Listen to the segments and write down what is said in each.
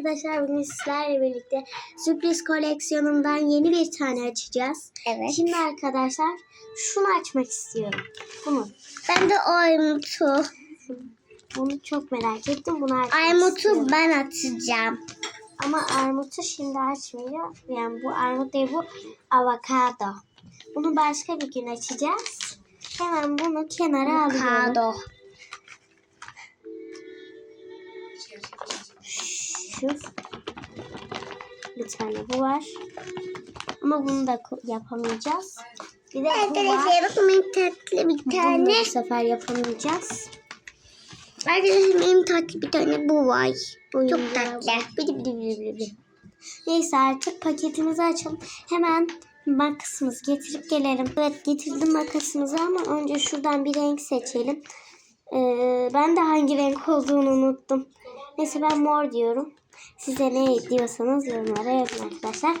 arkadaşlar bugün sizlerle birlikte sürpriz koleksiyonumdan yeni bir tane açacağız. Evet. Şimdi arkadaşlar şunu açmak istiyorum. Bunu. Ben de Armut'u. Bunu çok merak ettim. Bunu açmak Armut'u istiyorum. ben atacağım. Ama armutu şimdi açmayacağım. Yani bu armut değil bu avokado. Bunu başka bir gün açacağız. Hemen bunu kenara alıyorum. Kado. Şu. Bir tane bu var. Ama bunu da yapamayacağız. Bir de bu var. Arkadaşlar bakın benim tatlı bir Bunu da tane. bu sefer yapamayacağız. Arkadaşlar benim tatlı bir tane bu var. Çok Oyuncağı tatlı. var. Bidi bidi bidi bidi. Neyse artık paketimizi açalım. Hemen makasımızı getirip gelelim. Evet getirdim makasımızı ama önce şuradan bir renk seçelim. Ee, ben de hangi renk olduğunu unuttum. Neyse ben mor diyorum. Size ne diyorsanız yorumlara yazın arkadaşlar.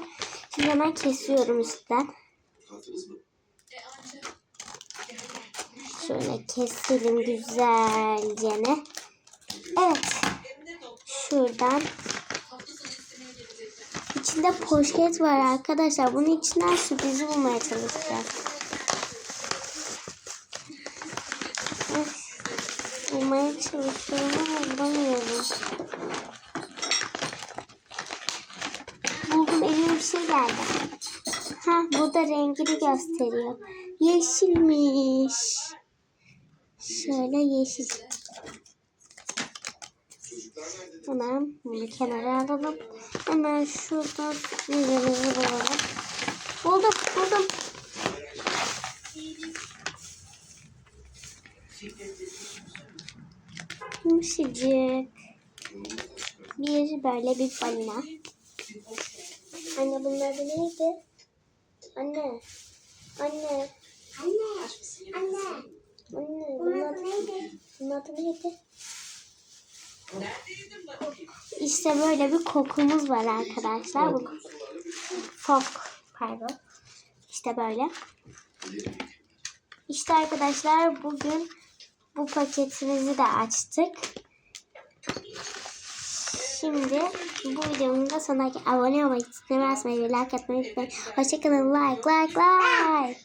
Şimdi hemen kesiyorum üstten. Şöyle keselim güzelce ne. Evet. Şuradan. İçinde poşet var arkadaşlar. Bunun içinden sürprizi bulmaya çalışacağız. Öf, Bulmaya çalışıyorum ama bulamıyorum. Buldum geldi. Ha burada rengini gösteriyor. Yeşilmiş. Şöyle yeşil. Hemen bunu kenara alalım. Hemen şurada yüzümüzü bulalım. Buldum, buldum. Yumuşacık. Bir böyle bir balina. Anne bunun adı neydi? Anne. Anne. Anne. Anne. Anne. Bunun adı neydi? Bunun adı neydi? İşte böyle bir kokumuz var arkadaşlar. Bu fok. Pardon. İşte böyle. İşte arkadaşlar bugün bu paketimizi de açtık. Şimdi bu videomun da sonuna abone olmayı, tıklamayı, like atmayı unutmayın. Hoşçakalın. Like, like, like.